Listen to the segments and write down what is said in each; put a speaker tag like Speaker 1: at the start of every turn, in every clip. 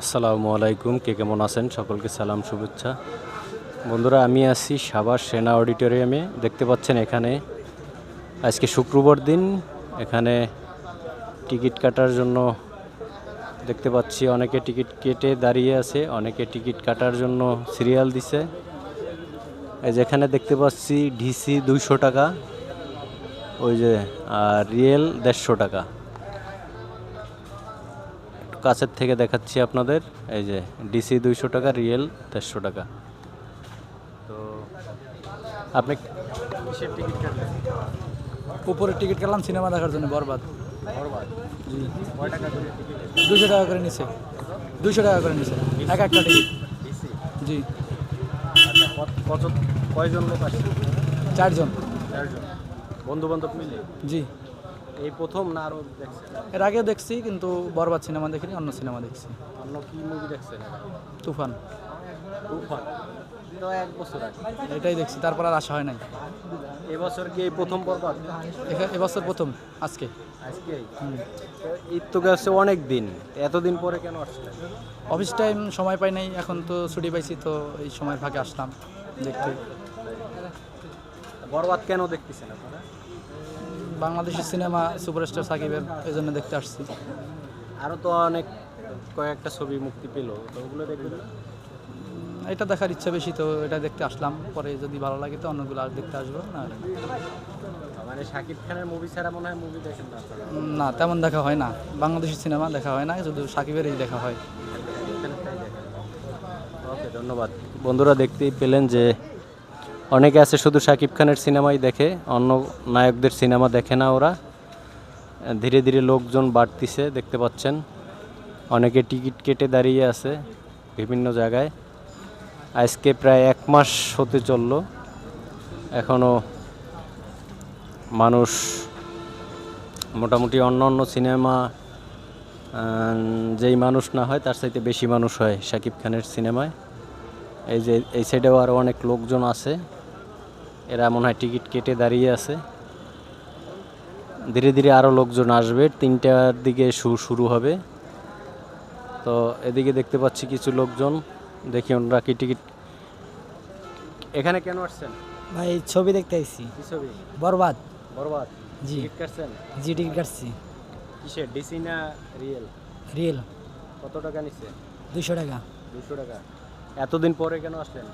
Speaker 1: আসসালামু আলাইকুম, কে কেমন আছেন? সকলকে সালাম, শুভেচ্ছা। বন্ধুরা, আমি আছি সাভার সেনা অডিটোরিয়ামে। দেখতে পাচ্ছেন এখানে আজকে শুক্রবার দিন। এখানে টিকিট কাটার জন্য দেখতে পাচ্ছি অনেকে টিকিট কেটে দাঁড়িয়ে আছে, অনেকে টিকিট কাটার জন্য সিরিয়াল দিছে। এই যেখানে দেখতে পাচ্ছি ডিসি দুইশো টাকা, ওই যে, আর রিয়েল দেড়শো টাকা। কাছের থেকে দেখাচ্ছি আপনাদের। এই যে ডিসি দুইশো টাকা রিয়েল দেড়শো টাকা। তো আপনি কিসের টিকিট কাটলেন?
Speaker 2: উপরে টিকিট কাটলাম সিনেমা দেখার জন্য বরবাদ।
Speaker 1: বরবাদ?
Speaker 2: জি।
Speaker 1: কয় টাকা করে টিকিট
Speaker 2: দুশো টাকা করে নিছে। দুশো টাকা করে নিছে। এক একটা টিকিট জি।
Speaker 1: আচ্ছা কয়জন লোক আসছে
Speaker 2: চারজন।
Speaker 1: চারজন। বন্ধু বান্ধব মিলে?
Speaker 2: জি।
Speaker 1: এই প্রথম না আরও দেখছেন?
Speaker 2: এর আগেও দেখছি কিন্তু বরবাদ সিনেমা দেখিনি অন্য সিনেমা দেখছি।
Speaker 1: অন্য কি মুভি দেখছেন
Speaker 2: তুফান।
Speaker 1: তুফান। তো এক বছর আগে।
Speaker 2: এটাই দেখছি তারপর আর আসা হয় নাই।
Speaker 1: এবছর কি এই প্রথম বরবাদ?
Speaker 2: এখা- এবছর প্রথম আজকে।
Speaker 1: আজকে। ঈদ তো গেছে অনেক দিন। এতদিন পরে কেন আসলেন?
Speaker 2: অফিস টাইম সময় পাই নাই এখন তো ছুটি পাইছি তো এই সময় ফাঁকে আসলাম দেখতে।
Speaker 1: বরবাদ কেন দেখতেছেন আপনারা?
Speaker 2: বাংলাদেশের সিনেমা সুপারস্টার সাকিবের এই জন্য দেখতে আসছি।
Speaker 1: আরও তো অনেক কয়েকটা ছবি মুক্তি পেল তো ওগুলো দেখবেন
Speaker 2: এটা দেখার ইচ্ছা বেশি তো এটা দেখতে আসলাম। পরে যদি ভালো লাগে তো অন্যগুলো আর দেখতে আসব না
Speaker 1: মানে শাকিব খানের মুভি ছাড়া মনে হয় মুভি দেখেন না
Speaker 2: না তেমন দেখা হয় না। বাংলাদেশের সিনেমা দেখা হয় না শুধু সাকিবেরই দেখা হয়।
Speaker 1: ওকে ধন্যবাদ। বন্ধুরা দেখতেই পেলেন যে অনেকে আছে শুধু শাকিব খানের সিনেমাই দেখে, অন্য নায়কদের সিনেমা দেখে না ওরা। ধীরে ধীরে লোকজন বাড়তিছে, দেখতে পাচ্ছেন। অনেকে টিকিট কেটে দাঁড়িয়ে আছে বিভিন্ন জায়গায়। আজকে প্রায় এক মাস হতে চলল। এখনও মানুষ মোটামুটি অন্য অন্য সিনেমা যেই মানুষ না হয় তার চাইতে বেশি মানুষ হয় শাকিব খানের সিনেমায়। এই যে, এই সাইডেও আরও অনেক লোকজন আছে। এরা মনে হয় টিকিট কেটে দাঁড়িয়ে আছে। ধীরে ধীরে আরও লোকজন আসবে তিনটার দিকে শু শুরু হবে। তো এদিকে দেখতে পাচ্ছি কিছু লোকজন। দেখি ওনারা কি টিকিট এখানে কেন আসছেন?
Speaker 3: ভাই ছবি দেখতে আইছি।
Speaker 1: কি ছবি?
Speaker 3: বরবাদ।
Speaker 1: বরবাদ?
Speaker 3: জি।
Speaker 1: টিকিট কাটছেন?
Speaker 3: জি টিকিট কাটছি।
Speaker 1: কিসের ডিসি না রিয়েল?
Speaker 3: রিয়েল।
Speaker 1: কত টাকা নিচ্ছে?
Speaker 3: দুশো টাকা।
Speaker 1: দুশো টাকা। এতদিন পরে কেন আসলেন?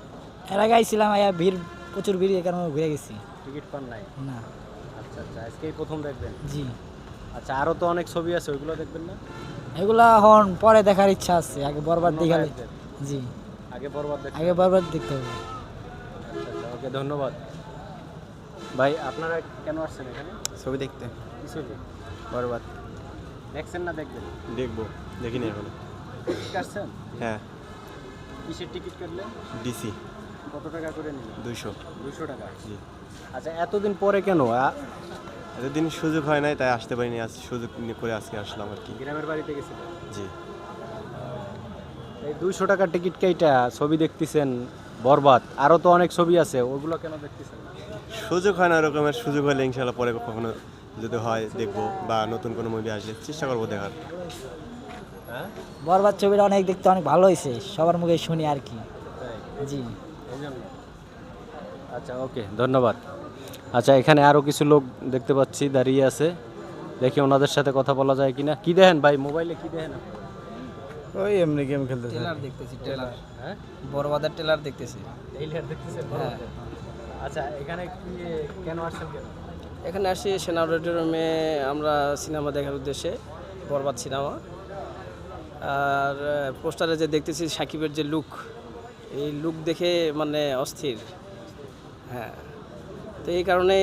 Speaker 3: এর আগে আইছিলাম আয়া ভিড় প্রচুর ভিড় এই কারণে ঘুরে গেছি।
Speaker 1: টিকিট পান নাই?
Speaker 3: না।
Speaker 1: আচ্ছা আচ্ছা আজকেই প্রথম দেখবেন?
Speaker 3: জি।
Speaker 1: আচ্ছা আরও তো অনেক ছবি আছে ওইগুলো দেখবেন না?
Speaker 3: এগুলা এখন পরে দেখার ইচ্ছা আছে আগে বরবাদ দেখালে। জি।
Speaker 1: আগে বরবাদ দেখেন
Speaker 3: আগে বরবাদ দেখতে হবে।
Speaker 1: আচ্ছা আচ্ছা ওকে ধন্যবাদ। ভাই আপনারা কেন আসছেন এখানে?
Speaker 4: ছবি দেখতে।
Speaker 1: কি ছবি?
Speaker 4: বরবাদ।
Speaker 1: দেখছেন না দেখবেন?
Speaker 4: দেখব দেখিনি এখন।
Speaker 1: টিকিট কাটছেন?
Speaker 4: হ্যাঁ।
Speaker 1: কিসের টিকিট কাটলেন?
Speaker 4: ডিসি।
Speaker 1: কত টাকা করে নিলেন?
Speaker 4: দুইশো।
Speaker 1: দুশো টাকা।
Speaker 4: জি।
Speaker 1: আচ্ছা এতদিন পরে কেন?
Speaker 4: এতদিন সুযোগ হয় নাই তাই আসতে পারিনি। আজ সুযোগ করে আজকে আসলাম আর কি।
Speaker 1: গ্রামের বাড়িতে গেছিলেন?
Speaker 4: জি।
Speaker 1: এই দুইশো টাকার টিকিট কেইটা ছবি দেখতেছেন? বরবাদ। আরও তো অনেক ছবি আছে ওগুলো কেন দেখতেছেন?
Speaker 4: সুযোগ হয় না ওরকমের সুযোগ হলে ইনশাল্লাহ পরে কখনো যদি হয় দেখব বা নতুন কোনো মুভি আসলে চেষ্টা করব দেখার।
Speaker 1: হ্যাঁ
Speaker 3: বরবাদ ছবিটা অনেক দেখতে অনেক ভালো হয়েছে। সবার মুখে শুনি আর কি। জি।
Speaker 1: আচ্ছা ওকে ধন্যবাদ। আচ্ছা এখানে আরও কিছু লোক দেখতে পাচ্ছি দাঁড়িয়ে আছে। দেখি ওনাদের সাথে কথা বলা যায় কিনা। কি দেখেন ভাই মোবাইলে কি দেখেন
Speaker 4: ওই এমনি গেম খেলতে
Speaker 5: ট্রেলার দেখতেছি ট্রেলার
Speaker 1: হ্যাঁ?
Speaker 5: বড়বাজার ট্রেলার দেখতেছি।
Speaker 1: ট্রেইলার দেখতেছেন বড়দের? আচ্ছা এখানে কি কেন আসছেন কেন?
Speaker 5: এখানে আসি সেনা অডিটোরিয়ামে আমরা সিনেমা দেখার উদ্দেশ্যে বরবাদ সিনেমা। আর পোস্টারে যে দেখতেছি সাকিবের যে লুক এই লুক দেখে মানে অস্থির। হ্যাঁ। তো এই কারণে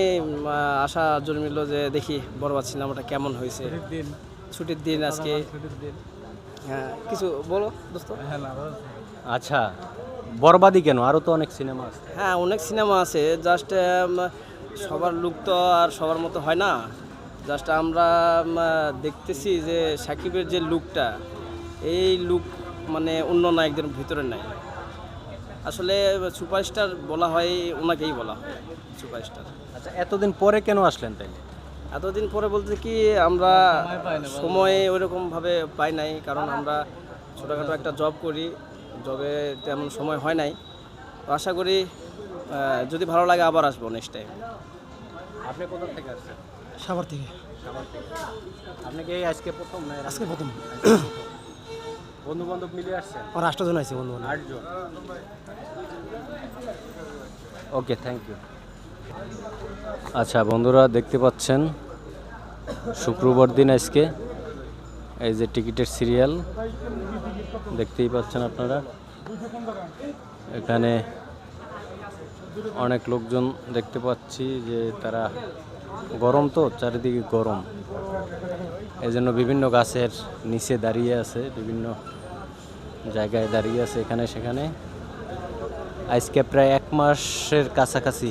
Speaker 5: আশা জন্মিল যে দেখি বরবাদ সিনেমাটা কেমন হয়েছে। ছুটির দিন। আজকে। হ্যাঁ কিছু বলো দোস্ত?
Speaker 1: আচ্ছা বরবাদি কেন? আরও তো অনেক সিনেমা আছে।
Speaker 5: হ্যাঁ অনেক সিনেমা আছে। জাস্ট সবার লুক তো আর সবার মতো হয় না। জাস্ট আমরা দেখতেছি যে সাকিবের যে লুকটা এই লুক মানে অন্য নায়কদের ভিতরে নাই। আসলে সুপারস্টার বলা হয় ওনাকেই বলা হয় সুপারস্টার।
Speaker 1: আচ্ছা এতদিন পরে কেন আসলেন তাই
Speaker 5: এতদিন পরে বলতে কি আমরা সময় ওইরকমভাবে পাই নাই কারণ আমরা ছোটোখাটো একটা জব করি জবে তেমন সময় হয় নাই। তো আশা করি যদি ভালো লাগে আবার আসব নেক্সট টাইম
Speaker 1: আপনি কোথা থেকে আসছেন?
Speaker 6: সাভার থেকে।
Speaker 1: আপনি কি আজকে প্রথম
Speaker 6: আজকে প্রথম।
Speaker 1: বন্ধু বান্ধব মিলে আসছেন?
Speaker 6: আর আটজন আছে বন্ধু
Speaker 1: আটজন। ওকে থ্যাংক ইউ আচ্ছা বন্ধুরা দেখতে পাচ্ছেন শুক্রবার দিন আজকে। এই যে টিকিটের সিরিয়াল, দেখতেই পাচ্ছেন আপনারা। এখানে অনেক লোকজন দেখতে পাচ্ছি যে তারা গরম তো, চারিদিকে গরম। এই জন্য বিভিন্ন গাছের নিচে দাঁড়িয়ে আছে, বিভিন্ন জায়গায় দাঁড়িয়ে আছে এখানে সেখানে। আজকে প্রায় এক মাসের কাছাকাছি।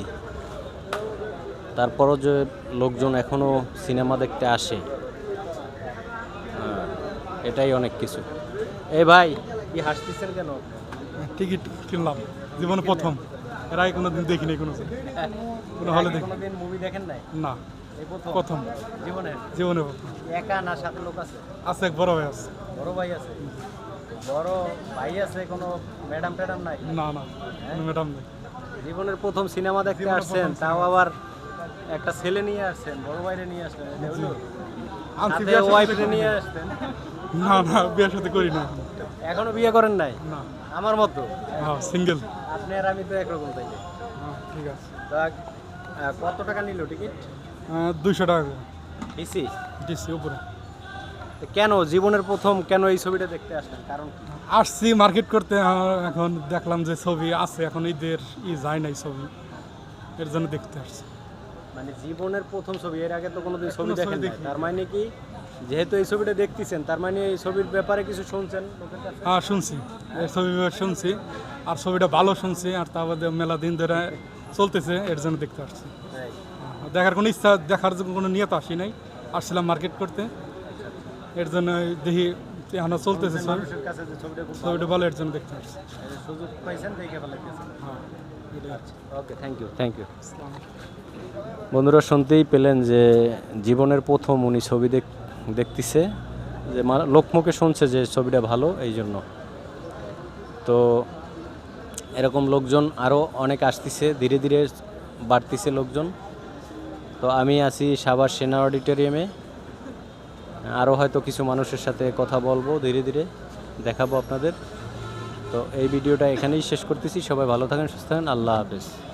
Speaker 1: তারপরও যে লোকজন এখনও সিনেমা দেখতে আসে এটাই অনেক কিছু। এ ভাই কি হাসতেছেন কেন?
Speaker 7: টিকিট কিনলাম জীবনে প্রথম। এর আগে কোনো দিন দেখিনি কোনো কোনো হলে দেখি।
Speaker 1: মুভি দেখেন নাই?
Speaker 7: না
Speaker 1: এই প্রথম? জীবনের
Speaker 7: জীবনে?
Speaker 1: একা না সাথে লোক আছে?
Speaker 7: আছে এক বড় ভাই আছে।
Speaker 1: বড় ভাই আছে? বড় ভাই আছে কোনো ম্যাডাম ট্যাডাম নাই?
Speaker 7: না না ম্যাডাম নেই।
Speaker 1: জীবনের প্রথম সিনেমা দেখতে আসছেন তাও আবার একটা ছেলে নিয়ে আসছেন বড় ভাইরে নিয়ে?
Speaker 7: আনছি
Speaker 1: সাথে
Speaker 7: বিয়ের
Speaker 1: নিয়ে আসছেন
Speaker 7: না না বিয়ের সাথে করি না
Speaker 1: এখনও। বিয়ে করেন নাই?
Speaker 7: না।
Speaker 1: আমার মতো?
Speaker 7: হ্যাঁ সিঙ্গেল
Speaker 1: আপনি আর আমি তো একরকম তাইলে।
Speaker 7: ঠিক আছে।
Speaker 1: কত টাকা নিল টিকিট?
Speaker 7: দুইশো টাকা
Speaker 1: ডিসি?
Speaker 7: দিচ্ছি উপরে।
Speaker 1: কেন জীবনের প্রথম কেন এই ছবিটা দেখতে আসলেন? কারণ
Speaker 7: আসছি মার্কেট করতে এখন দেখলাম যে ছবি আছে এখন ঈদের ই যায় নাই ছবি। এর জন্য দেখতে আসছি।
Speaker 1: মানে জীবনের প্রথম ছবি এর আগে তো কোনোদিন ছবি দেখেন তার মানে কি? যেহেতু এই ছবিটা দেখতেছেন তার মানে এই ছবির ব্যাপারে কিছু শুনছেন
Speaker 7: হ্যাঁ শুনছি। এই ছবি শুনছি। আর ছবিটা ভালো শুনছি আর তা বাদে মেলা দিন ধরে চলতেছে এর জন্য দেখতে আসছি। দেখার কোনো ইচ্ছা দেখার জন্য কোনো নিয়ত আসি নাই। আসছিলাম মার্কেট করতে। এর জন্য দেখি এখনও চলতেছে
Speaker 1: কাছে যে ছবিটা
Speaker 7: ভালো। এর জন্য দেখতে
Speaker 1: সুযোগ পাইছেন দেখে ভালো
Speaker 7: হ্যাঁ আছে।
Speaker 1: Okay thank you thank you বন্ধুরা শুনতেই পেলেন যে জীবনের প্রথম উনি ছবি দেখ দেখতেছে যে লোকমুখে শুনছে যে ছবিটা ভালো এই জন্য। তো এরকম লোকজন আরও অনেক আসতেছে ধীরে ধীরে বাড়তিছে লোকজন। তো আমি আছি সাভার সেনা অডিটোরিয়ামে। আরও হয়তো কিছু মানুষের সাথে কথা বলব, ধীরে ধীরে দেখাবো আপনাদের। তো এই ভিডিওটা এখানেই শেষ করতেছি। সবাই ভালো থাকেন, সুস্থ থাকেন। আল্লাহ হাফেজ।